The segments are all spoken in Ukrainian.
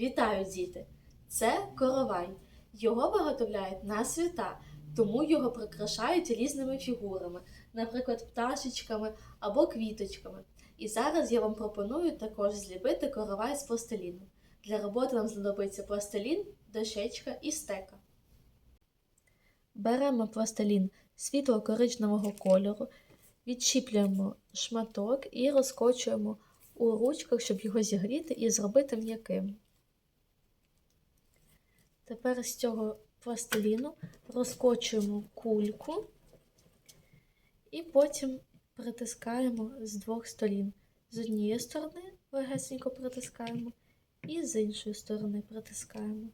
Вітаю, діти! Це коровай. Його виготовляють на свята, тому його прикрашають різними фігурами, наприклад, пташечками або квіточками. І зараз я вам пропоную також зліпити коровай з пластиліну. Для роботи нам знадобиться пластилін, дощечка і стека. Беремо пластилін світло-коричневого кольору, відчіплюємо шматок і розкочуємо у ручках, щоб його зігріти і зробити м'яким. Тепер з цього пластиліну розкочуємо кульку і потім притискаємо з двох сторін. З однієї сторони легесенько притискаємо, і з іншої сторони притискаємо.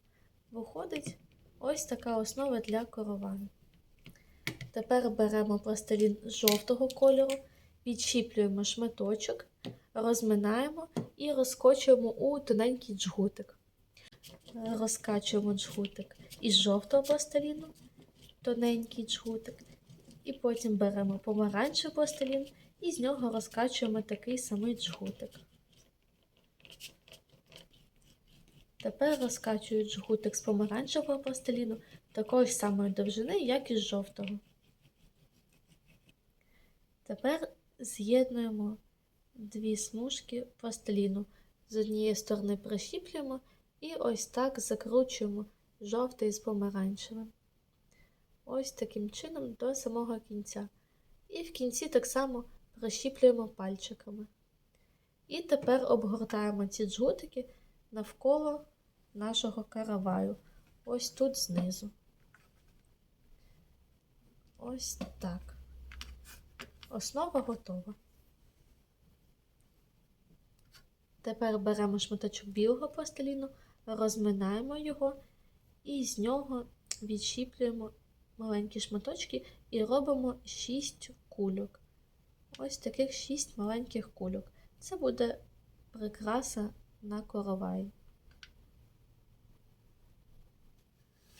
Виходить ось така основа для короваю. Тепер беремо пластилін жовтого кольору, відчіплюємо шматочок, розминаємо і розкочуємо у тоненький джгутик. Розкачуємо джгутик із жовтого пластиліну, тоненький джгутик, і потім беремо помаранчевий пластилін і з нього розкачуємо такий самий джгутик. Тепер розкачую джгутик з помаранчевого пластиліну такої самої довжини, як і з жовтого. Тепер з'єднуємо дві смужки пластиліну. З однієї сторони прищіплюємо і ось так закручуємо жовтий з помаранчевим. Ось таким чином до самого кінця. І в кінці так само прищіплюємо пальчиками. І тепер обгортаємо ці джгутики навколо нашого караваю. Ось тут знизу. Ось так. Основа готова. Тепер беремо шматочок білого пластиліну, розминаємо його і з нього відщіплюємо маленькі шматочки і робимо 6 кульок. Ось таких 6 маленьких кульок. Це буде прикраса на коровай.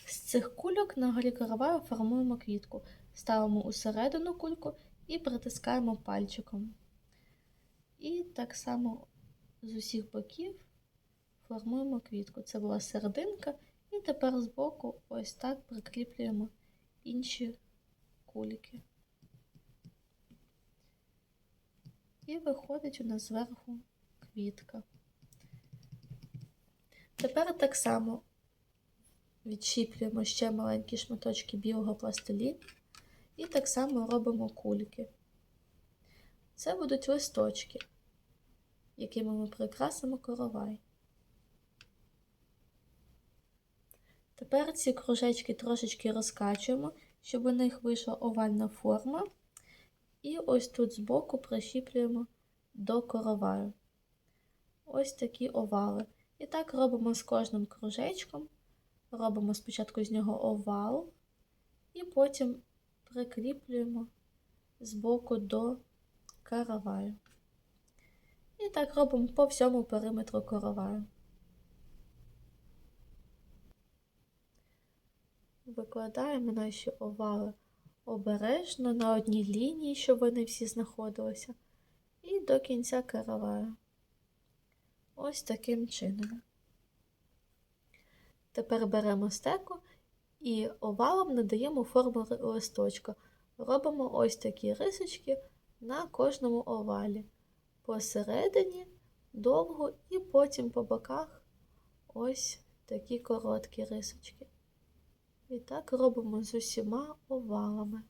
З цих кульок на горі короваю формуємо квітку, ставимо усередину кульку і притискаємо пальчиком. І так само з усіх боків формуємо квітку. Це була серединка, і тепер збоку ось так прикріплюємо інші кульки. І виходить у нас зверху квітка. Тепер так само відчіплюємо ще маленькі шматочки білого пластиліну і так само робимо кульки. Це будуть листочки, якими ми прикрасимо коровай. Тепер ці кружечки трошечки розкачуємо, щоб у них вийшла овальна форма. І ось тут збоку прищіплюємо до короваю. Ось такі овали. І так робимо з кожним кружечком. Робимо спочатку з нього овал, і потім прикріплюємо збоку до караваю. І так робимо по всьому периметру короваю. Викладаємо наші овали обережно на одній лінії, щоб вони всі знаходилися, і до кінця караваю. Ось таким чином. Тепер беремо стеку і овалом надаємо форму листочка. Робимо ось такі рисочки на кожному овалі. Посередині довго і потім по боках ось такі короткі рисочки. І так робимо з усіма овалами.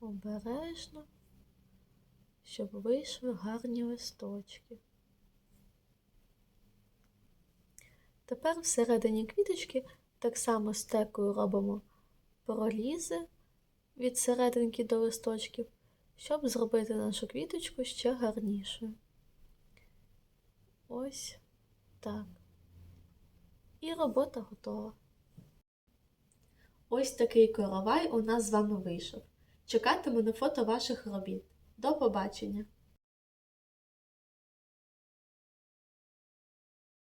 Обережно, щоб вийшли гарні листочки. Тепер всередині квіточки так само стекою робимо пролізи від серединки до листочків, щоб зробити нашу квіточку ще гарнішою. Ось так. І робота готова. Ось такий коровай у нас з вами вийшов. Чекатиму на фото ваших робіт. До побачення!